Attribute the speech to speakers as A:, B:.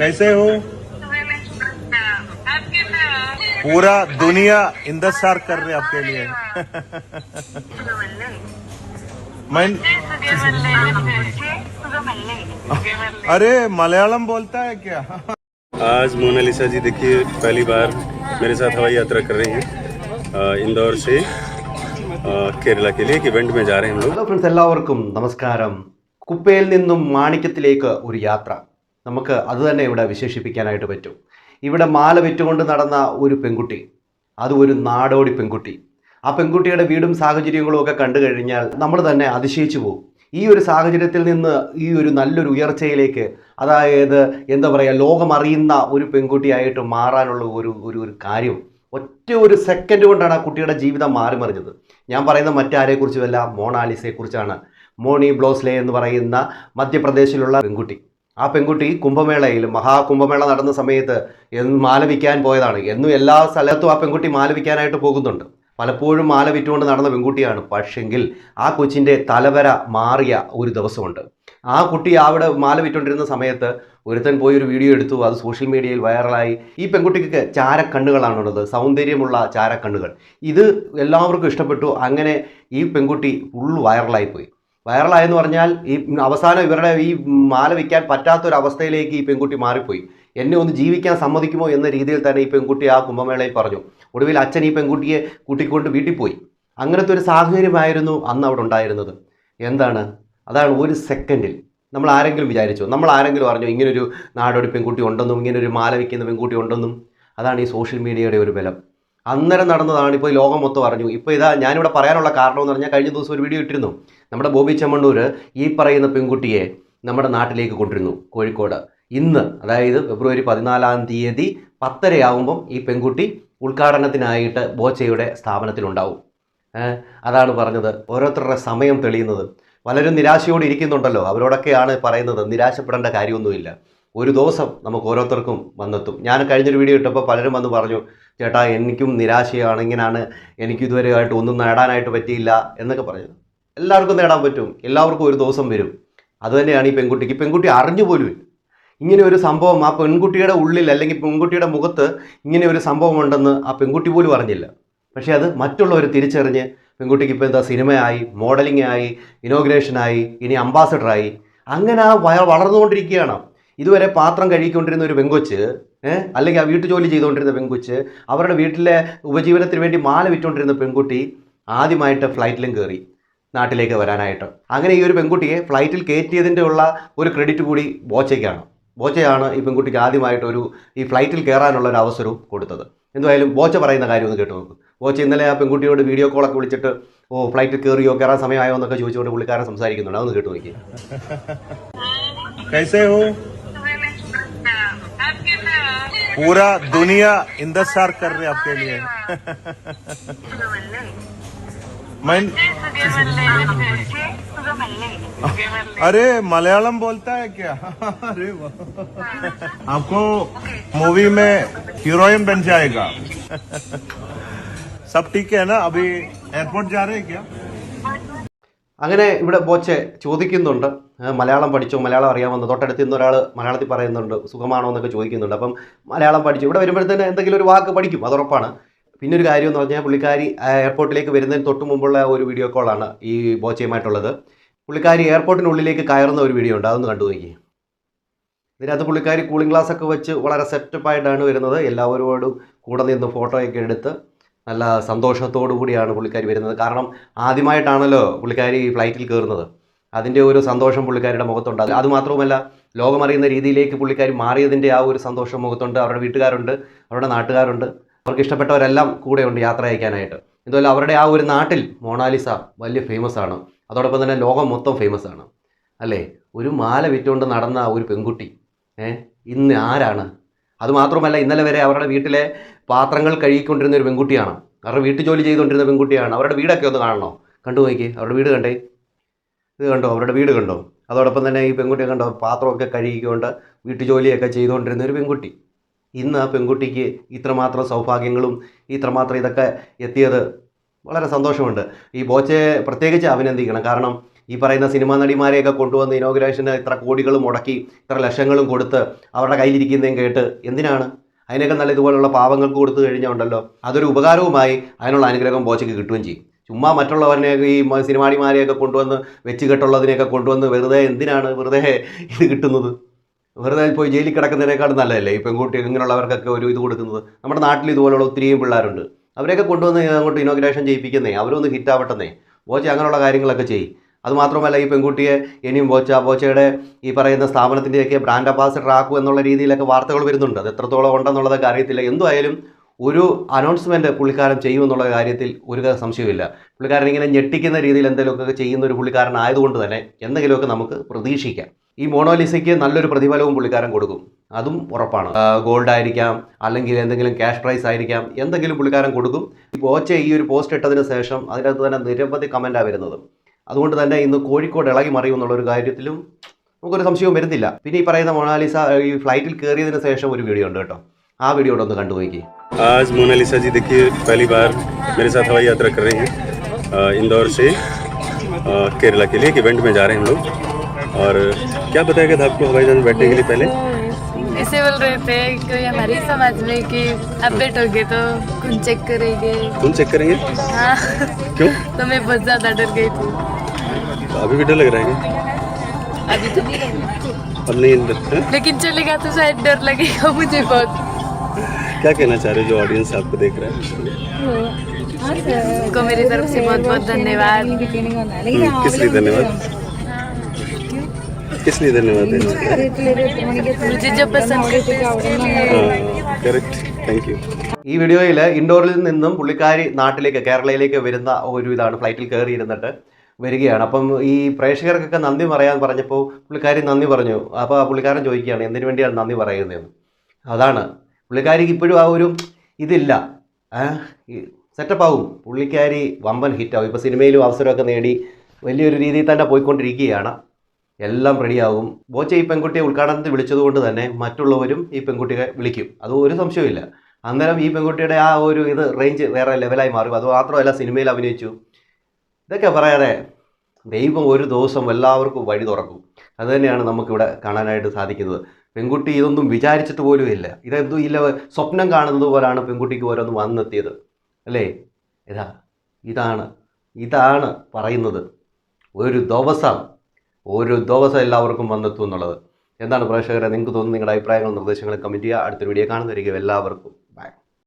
A: कैसे हो पूरा दुनिया इंतजार कर रही है आपके लिए मैं अरे मलयालम बोलता है क्या
B: आज मोनालिसा जी देखिए पहली बार मेरे साथ हवाई यात्रा कर रही हैं अ, इंदौर से अ, केरला के लिए एक इवेंट में जा रहे हैं हम लोग
C: ഹലോ ഫ്രണ്ട്സ് എല്ലാവർക്കും നമസ്കാരം കുപ്പയിൽ നിന്നും മാണിക്യത്തിലേക്ക് ഒരു യാത്ര നമുക്ക് അത് തന്നെ ഇവിടെ വിശേഷിപ്പിക്കാനായിട്ട് പറ്റും. ഇവിടെ മാല വിറ്റുകൊണ്ട് നടന്ന ഒരു പെൺകുട്ടി അത് ഒരു നാടോടി പെൺകുട്ടി. ആ പെൺകുട്ടിയുടെ വീടും സാഹചര്യങ്ങളും ഒക്കെ കണ്ടു കഴിഞ്ഞാൽ നമ്മൾ തന്നെ അതിശയിച്ചു പോകും. ഈ ഒരു സാഹചര്യത്തിൽ നിന്ന് ഈ ഒരു നല്ലൊരു ഉയർച്ചയിലേക്ക് അതായത് എന്താ പറയുക ലോകമറിയുന്ന ഒരു പെൺകുട്ടിയായിട്ട് മാറാനുള്ള ഒരു ഒരു ഒരു കാര്യം ഒറ്റ ഒരു സെക്കൻഡ് കൊണ്ടാണ് ആ കുട്ടിയുടെ ജീവിതം മാറി മറിഞ്ഞത് ഞാൻ പറയുന്ന മറ്റാരെക്കുറിച്ചുമല്ല മോണാലിസയെക്കുറിച്ചാണ്. മോണി ബ്ലോസ്ലേ എന്ന് പറയുന്ന മധ്യപ്രദേശിലുള്ള പെൺകുട്ടി. ആ പെൺകുട്ടി കുംഭമേളയിൽ മഹാകുംഭമേള നടന്ന സമയത്ത് എന്ന് മാല വിൽക്കാൻ പോയതാണ്. എന്നും എല്ലാ സ്ഥലത്തും ആ പെൺകുട്ടി മാല വിൽക്കാനായിട്ട് പോകുന്നുണ്ട്. പലപ്പോഴും മാല വിറ്റുകൊണ്ട് നടന്ന പെൺകുട്ടിയാണ്. പക്ഷെങ്കിൽ ആ കൊച്ചിന്റെ തലവര മാറിയ ഒരു ദിവസമുണ്ട്. ആ കുട്ടി അവിടെ മാല വിറ്റുകൊണ്ടിരുന്ന സമയത്ത് ഒരുത്തൻ പോയി ഒരു വീഡിയോ എടുത്തു. അത് സോഷ്യൽ മീഡിയയിൽ വൈറലായി. ഈ പെൺകുട്ടിക്ക് ചാരക്കണ്ണുകളാണുള്ളത്. സൗന്ദര്യമുള്ള ചാരക്കണ്ണുകൾ. ഇത് എല്ലാവർക്കും ഇഷ്ടപ്പെട്ടു. അങ്ങനെ ഈ പെൺകുട്ടി ഫുൾ വൈറലായിപ്പോയി വൈറലായെന്ന് പറഞ്ഞാൽ ഈ അവസാനം ഇവരുടെ ഈ മാല വിൽക്കാൻ പറ്റാത്തൊരവസ്ഥയിലേക്ക് ഈ പെൺകുട്ടി മാറിപ്പോയി. എന്നെ ഒന്ന് ജീവിക്കാൻ സമ്മതിക്കുമോ എന്ന രീതിയിൽ തന്നെ ഈ പെൺകുട്ടി ആ കുംഭമേളയിൽ പറഞ്ഞു. ഒടുവിൽ അച്ഛൻ ഈ പെൺകുട്ടിയെ കൂട്ടിക്കൊണ്ട് വീട്ടിൽ പോയി. അങ്ങനത്തെ ഒരു സാഹചര്യമായിരുന്നു അന്ന് അവിടെ ഉണ്ടായിരുന്നത്. എന്താണ്? അതാണ് ഒരു സെക്കൻഡിൽ. നമ്മൾ ആരെങ്കിലും വിചാരിച്ചു? നമ്മൾ ആരെങ്കിലും പറഞ്ഞു ഇങ്ങനൊരു നാടോടി പെൺകുട്ടി ഉണ്ടെന്നും ഇങ്ങനൊരു മാല വിൽക്കുന്ന പെൺകുട്ടി ഉണ്ടെന്നും? അതാണ് ഈ സോഷ്യൽ മീഡിയയുടെ ഒരു ബലം. അന്നേരം നടന്നതാണ് ഇപ്പോൾ ലോകം മൊത്തം അറിഞ്ഞു. ഇപ്പോൾ ഇതാ ഞാനിവിടെ പറയാനുള്ള കാരണം എന്ന് പറഞ്ഞാൽ കഴിഞ്ഞ ദിവസം ഒരു വീഡിയോ ഇട്ടിരുന്നു. നമ്മുടെ ബോബി ചെമ്മണ്ണൂർ ഈ പറയുന്ന പെൺകുട്ടിയെ നമ്മുടെ നാട്ടിലേക്ക് കൊണ്ടിരുന്നു കോഴിക്കോട്. ഇന്ന് അതായത് ഫെബ്രുവരി പതിനാലാം തീയതി പത്തരയാവുമ്പം ഈ പെൺകുട്ടി ഉദ്ഘാടനത്തിനായിട്ട് ബോച്ചയുടെ സ്ഥാപനത്തിലുണ്ടാവും. അതാണ് പറഞ്ഞത്. ഓരോരുത്തരുടെ സമയം തെളിയുന്നത്. പലരും നിരാശയോടെ ഇരിക്കുന്നുണ്ടല്ലോ. അവരോടൊക്കെയാണ് പറയുന്നത്. നിരാശപ്പെടേണ്ട കാര്യമൊന്നുമില്ല. ഒരു ദിവസം നമുക്ക് ഓരോരുത്തർക്കും വന്നെത്തും. ഞാൻ കഴിഞ്ഞൊരു വീഡിയോ ഇട്ടപ്പോൾ പലരും വന്ന് പറഞ്ഞു ചേട്ടാ എനിക്കും നിരാശയാണ്. ഇങ്ങനെയാണ് എനിക്ക് ഇതുവരെ ആയിട്ട് ഒന്നും നേടാനായിട്ട് പറ്റിയില്ല എന്നൊക്കെ പറഞ്ഞു എല്ലാവർക്കും നേടാൻ പറ്റും. എല്ലാവർക്കും ഒരു ദിവസം വരും. അതുതന്നെയാണ് ഈ പെൺകുട്ടിക്ക്. പെൺകുട്ടി അറിഞ്ഞു പോലും ഇങ്ങനെ ഒരു സംഭവം ആ പെൺകുട്ടിയുടെ ഉള്ളിൽ അല്ലെങ്കിൽ പെൺകുട്ടിയുടെ മുഖത്ത് ഇങ്ങനെ ഒരു സംഭവം ഉണ്ടെന്ന് ആ പെൺകുട്ടി പോലും അറിഞ്ഞില്ല. പക്ഷേ അത് മറ്റുള്ളവർ തിരിച്ചറിഞ്ഞ് പെൺകുട്ടിക്ക് ഇപ്പോൾ എന്താ സിനിമയായി മോഡലിംഗ് ആയി ഇനോഗ്രേഷനായി ഇനി അംബാസഡറായി അങ്ങനെ ആ വളർന്നുകൊണ്ടിരിക്കുകയാണ്. ഇതുവരെ പാത്രം കഴുകിക്കൊണ്ടിരുന്ന ഒരു പെങ്കൊച്ച് അല്ലെങ്കിൽ ആ വീട്ടു ജോലി ചെയ്തുകൊണ്ടിരുന്ന പെങ്കൊച്ച് അവരുടെ വീട്ടിലെ ഉപജീവനത്തിന് വേണ്ടി മാല വിറ്റുകൊണ്ടിരുന്ന പെൺകുട്ടി ആദ്യമായിട്ട് ഫ്ലൈറ്റിലും കയറി നാട്ടിലേക്ക് വരാനായിട്ട്. അങ്ങനെ ഈ ഒരു പെൺകുട്ടിയെ ഫ്ലൈറ്റിൽ കയറ്റിയതിന്റെ ഉള്ള ഒരു ക്രെഡിറ്റ് കൂടി ബോച്ചയ്ക്കാണ്. ബോച്ചയാണ് ഈ പെൺകുട്ടിക്ക് ആദ്യമായിട്ട് ഒരു ഈ ഫ്ലൈറ്റിൽ കയറാനുള്ള ഒരു അവസരവും കൊടുത്തത്. എന്തായാലും ബോച്ച പറയുന്ന കാര്യം ഒന്ന് കേട്ട് നോക്ക്. ബോച്ച ഇന്നലെ ആ പെൺകുട്ടിയോട് വീഡിയോ കോളൊക്കെ വിളിച്ചിട്ട് ഓ ഫ്ലൈറ്റിൽ കയറിയോ കയറാൻ സമയമായോ എന്നൊക്കെ ചോദിച്ചുകൊണ്ട് പുള്ളിക്കാരൻ സംസാരിക്കുന്നുണ്ട്. അതൊന്ന് കേട്ട് നോക്കി
A: पूरा दुनिया इंतजार कर रही है आपके लिए मैं अरे मलयालम बोलता है क्या अरे वाह। आपको मूवी में हीरोइन बन जाएगा सब ठीक है ना अभी एयरपोर्ट जा रहे हैं क्या
C: അങ്ങനെ ഇവിടെ ബോച്ചെ ചോദിക്കുന്നുണ്ട് ഏ, മലയാളം പഠിച്ചോ മലയാളം അറിയാമെന്ന് തൊട്ടടുത്ത് നിന്ന് ഒരാൾ മലയാളത്തിൽ പറയുന്നുണ്ട് സുഖമാണോ എന്നൊക്കെ ചോദിക്കുന്നുണ്ട്. അപ്പം മലയാളം പഠിച്ചു. ഇവിടെ വരുമ്പോഴത്തേന് എന്തെങ്കിലും ഒരു വാക്ക് പഠിക്കും അത് ഉറപ്പാണ് പിന്നെ ഒരു കാര്യം എന്ന് പറഞ്ഞാൽ പുള്ളിക്കാരി എയർപോർട്ടിലേക്ക് വരുന്നതിന് തൊട്ട് മുമ്പുള്ള ഒരു വീഡിയോ കോളാണ് ഈ ബോച്ചയുമായിട്ടുള്ളത്. പുള്ളിക്കാരി എയർപോർട്ടിനുള്ളിലേക്ക് കയറുന്ന ഒരു വീഡിയോ ഉണ്ട് അതൊന്ന് കണ്ടു നോക്കി. ഇതിനകത്ത് പുള്ളിക്കാരി കൂളിംഗ് ഗ്ലാസ് ഒക്കെ വെച്ച് വളരെ സെറ്റപ്പായിട്ടാണ് വരുന്നത്. എല്ലാവരോടും കൂടെ നിന്ന് ഫോട്ടോയൊക്കെ എടുത്ത് നല്ല സന്തോഷത്തോടു കൂടിയാണ് പുള്ളിക്കാരി വരുന്നത്. കാരണം ആദ്യമായിട്ടാണല്ലോ പുള്ളിക്കാരി ഫ്ലൈറ്റിൽ കയറുന്നത്. അതിന്റെ ഒരു സന്തോഷം പുള്ളിക്കാരുടെ മുഖത്തുണ്ട്. അത് അതുമാത്രവുമല്ല ലോകമറിയുന്ന രീതിയിലേക്ക് പുള്ളിക്കാർ മാറിയതിന്റെ ആ ഒരു സന്തോഷം മുഖത്തുണ്ട്. അവരുടെ വീട്ടുകാരുണ്ട് അവരുടെ നാട്ടുകാരുണ്ട്. അവർക്ക് ഇഷ്ടപ്പെട്ടവരെല്ലാം കൂടെയുണ്ട് യാത്ര അയക്കാനായിട്ട്. ഇതുപോലെ അവരുടെ ആ ഒരു നാട്ടിൽ മോണാലിസ വലിയ ഫേമസ് ആണ്. അതോടൊപ്പം തന്നെ ലോകം മൊത്തം ഫേമസ് ആണ്. അല്ലേ? ഒരു മാല വിറ്റുകൊണ്ട് നടന്ന ഒരു പെൺകുട്ടി ഏ? ഇന്ന് ആരാണ്? അതുമാത്രമല്ല ഇന്നലെ വരെ അവരുടെ വീട്ടിലെ പാത്രങ്ങൾ കഴുകിക്കൊണ്ടിരുന്ന ഒരു പെൺകുട്ടിയാണ്. അവരുടെ വീട്ടു ജോലി ചെയ്തുകൊണ്ടിരുന്ന പെൺകുട്ടിയാണ്. അവരുടെ വീടൊക്കെ ഒന്ന് കാണണോ? കണ്ടു നോക്കി അവരുടെ വീട് കണ്ടേ. ഇത് കണ്ടോ? അവരുടെ വീട് കണ്ടോ? അതോടൊപ്പം തന്നെ ഈ പെൺകുട്ടിയെ കണ്ടോ? പാത്രമൊക്കെ കഴുകിക്കൊണ്ട് വീട്ടു ജോലിയൊക്കെ ചെയ്തുകൊണ്ടിരുന്ന ഒരു പെൺകുട്ടി. ഇന്ന് ആ പെൺകുട്ടിക്ക് ഇത്രമാത്രം സൗഭാഗ്യങ്ങളും ഇത്രമാത്രം ഇതൊക്കെ എത്തിയത് വളരെ സന്തോഷമുണ്ട്. ഈ ബോച്ചയെ പ്രത്യേകിച്ച് അഭിനന്ദിക്കണം. കാരണം ഈ പറയുന്ന സിനിമാ നടിമാരെയൊക്കെ കൊണ്ടുവന്ന് ഇനോഗ്രേഷന് ഇത്ര കോടികളും മുടക്കി ഇത്ര ലക്ഷങ്ങളും കൊടുത്ത് അവരുടെ കയ്യിലിരിക്കുന്നതും കേട്ട് എന്തിനാണ്? അതിനൊക്കെ നല്ല ഇതുപോലുള്ള പാവങ്ങൾക്ക് കൊടുത്തു കഴിഞ്ഞാൽ ഉണ്ടല്ലോ. അതൊരു ഉപകാരവുമായി അതിനുള്ള അനുഗ്രഹം ബോച്ചയ്ക്ക് കിട്ടുകയും ചെയ്യും. ചുമ്മാ മറ്റുള്ളവരെ ഈ സിനിമാടിമാരെയൊക്കെ കൊണ്ടുവന്ന് വെച്ച് കെട്ടുള്ളതിനെയൊക്കെ കൊണ്ടുവന്ന് വെറുതെ എന്തിനാണ് വെറുതെ ഇത് കിട്ടുന്നത്? വെറുതെ പോയി ജയിലിൽ കിടക്കുന്നതിനേക്കാളും നല്ലതല്ലേ ഈ പെൺകുട്ടി ഇങ്ങനെയുള്ളവർക്കൊക്കെ ഒരു ഇത് കൊടുക്കുന്നത്? നമ്മുടെ നാട്ടിൽ ഇതുപോലുള്ള ഒത്തിരിയും പിള്ളേരുണ്ട്. അവരെയൊക്കെ കൊണ്ടുവന്ന് അങ്ങോട്ട് ഇനോഗ്രേഷൻ ചെയ്യിപ്പിക്കുന്നേ അവരൊന്ന് ഹിറ്റാവട്ടെന്നേ ബോച്ച അങ്ങനെയുള്ള കാര്യങ്ങളൊക്കെ ചെയ്യും അതുമാത്രമല്ല ഈ പെൺകുട്ടിയെ ഇനിയും ബോച്ച ബോച്ചയുടെ ഈ പറയുന്ന സ്ഥാപനത്തിന്റെയൊക്കെ ബ്രാൻഡ് അംബാസിഡർ ആക്കും എന്നുള്ള രീതിയിലൊക്കെ വാർത്തകൾ വരുന്നുണ്ട്. അത് എത്രത്തോളം ഉണ്ടെന്നുള്ളതൊക്കെ അറിയത്തില്ല. എന്തുമായാലും ഒരു അനൗൺസ്മെന്റ് പുള്ളിക്കാരൻ ചെയ്യുമെന്നുള്ള കാര്യത്തിൽ ഒരു സംശയമില്ല പുള്ളിക്കാരൻ ഇങ്ങനെ ഞെട്ടിക്കുന്ന രീതിയിൽ എന്തെങ്കിലുമൊക്കെ ചെയ്യുന്ന ഒരു പുള്ളിക്കാരൻ ആയതുകൊണ്ട് തന്നെ എന്തെങ്കിലുമൊക്കെ നമുക്ക് പ്രതീക്ഷിക്കാം. ഈ മോണോലിസയ്ക്ക് നല്ലൊരു പ്രതിഫലവും പുള്ളിക്കാരൻ കൊടുക്കും. അതും ഉറപ്പാണ്. ഗോൾഡ് ആയിരിക്കാം അല്ലെങ്കിൽ എന്തെങ്കിലും ക്യാഷ് പ്രൈസ് ആയിരിക്കാം എന്തെങ്കിലും പുള്ളിക്കാരൻ കൊടുക്കും. ഈ ബോച്ച ഈ ഒരു പോസ്റ്റ് ഇട്ടതിന് ശേഷം അതിനകത്ത് തന്നെ നിരവധി കമന്റാണ് വരുന്നത്. അതുകൊണ്ട് തന്നെ ഇന്ന് കോഴിക്കോട് ഇളകി മറിയും എന്നുള്ളൊരു കാര്യത്തിലും നമുക്കൊരു സംശയവും വരുന്നില്ല. പിന്നെ ഈ പറയുന്ന മൊണാലിസ ഈ ഫ്ലൈറ്റിൽ കയറിയതിന് ശേഷം ഒരു വീഡിയോ ഉണ്ട് കേട്ടോ. ആ വീഡിയോ ഒന്ന് കണ്ടുപോയിക്കേ
B: आज मोनालिसा जी देखिए पहली बार मेरे साथ हवाई यात्रा कर रही हैं इंदौर से केरला के लिए एक इवेंट में जा रहे हैं हम लोग। और क्या बताया गया था आपको हवाई जहाज़ में बैठने के लिए पहले?
D: ऐसे बोल रहे थे कोई हमारे समाज में कि अपडेट हो गए तो कुछ चेक करेंगे।
B: कौन चेक करेंगे?
D: हाँ।
B: क्यों?
D: तो मैं बहुत ज़्यादा डर गई थी।
B: तो अभी भी डर लग रहा है
D: अभी तो नहीं। लगी
B: अब नहीं
D: लेकिन चलेगा तो शायद डर लगेगा मुझे बहुत।
B: क्या कहना चाह रहे हो जो ऑडियंस आपको देख रहा है
D: को मेरी तरफ से बहुत बहुत धन्यवाद
B: हम्म, किस लिए धन्यवाद किस लिए धन्यवाद देना
D: मुझे जो पसंद करते हैं उसके लिए
B: हाँ करेक्ट थैंक यू
C: ഈ വീഡിയോയിൽ ഇൻഡോറിൽ നിന്നും പുള്ളിക്കാരി നാട്ടിലേക്ക് കേരളയിലേക്ക് വരുന്ന ഒരു ഇതാണ് ഫ്ലൈറ്റിൽ കയറി ഇരുന്നിട്ട് വരികയാണ് അപ്പം ഈ പ്രേക്ഷകർക്കൊക്കെ നന്ദി പറയാൻ പറഞ്ഞപ്പോൾ പുള്ളിക്കാരി നന്ദി പറഞ്ഞു അപ്പോൾ ആ പുള്ളിക്കാരൻ ചോദിക്കുകയാണ് എന്തിനു വേണ്ടിയാണ് നന്ദി പറയുന്നതെന്ന് അതാണ് പുള്ളിക്കാരിക്ക് ഇപ്പോഴും ആ ഒരു ഇതില്ല. സെറ്റപ്പ് ആവും. പുള്ളിക്കാരി വമ്പൻ ഹിറ്റാവും ഇപ്പോൾ സിനിമയിലും അവസരമൊക്കെ നേടി വലിയൊരു രീതിയിൽ തന്നെ പോയിക്കൊണ്ടിരിക്കുകയാണ്. എല്ലാം റെഡിയാകും ബോച്ച ഈ പെൺകുട്ടിയെ ഉദ്ഘാടനത്തിൽ വിളിച്ചതുകൊണ്ട് തന്നെ മറ്റുള്ളവരും ഈ പെൺകുട്ടിയെ വിളിക്കും. അത് ഒരു സംശയമില്ല അന്നേരം ഈ പെൺകുട്ടിയുടെ ആ ഒരു ഇത് റേഞ്ച് വേറെ ലെവലായി മാറും. അത് മാത്രമല്ല സിനിമയിൽ അഭിനയിച്ചു. ഇതൊക്കെ പറയാതെ ദൈവം ഒരു ദിവസം എല്ലാവർക്കും വഴി തുറക്കും. അതുതന്നെയാണ് നമുക്കിവിടെ കാണാനായിട്ട് സാധിക്കുന്നത്. പെൺകുട്ടി ഇതൊന്നും വിചാരിച്ചിട്ട് പോലും ഇല്ല. ഇതെന്തും ഇല്ല സ്വപ്നം കാണുന്നത് പോലാണ് പെൺകുട്ടിക്ക് ഓരോന്ന് വന്നെത്തിയത്. അല്ലേ? ഇതാ ഇതാണ് ഇതാണ് പറയുന്നത്. ഒരു ദിവസം ഒരു ദിവസം എല്ലാവർക്കും വന്നെത്തും എന്നുള്ളത്. എന്താണ് പ്രേക്ഷകരെ? നിങ്ങൾക്ക് തോന്നുന്നു നിങ്ങളുടെ അഭിപ്രായങ്ങളും നിർദ്ദേശങ്ങളും കമന്റ് ചെയ്യുക. അടുത്തൊരു വീഡിയോ കാണുന്നതായിരിക്കും. എല്ലാവർക്കും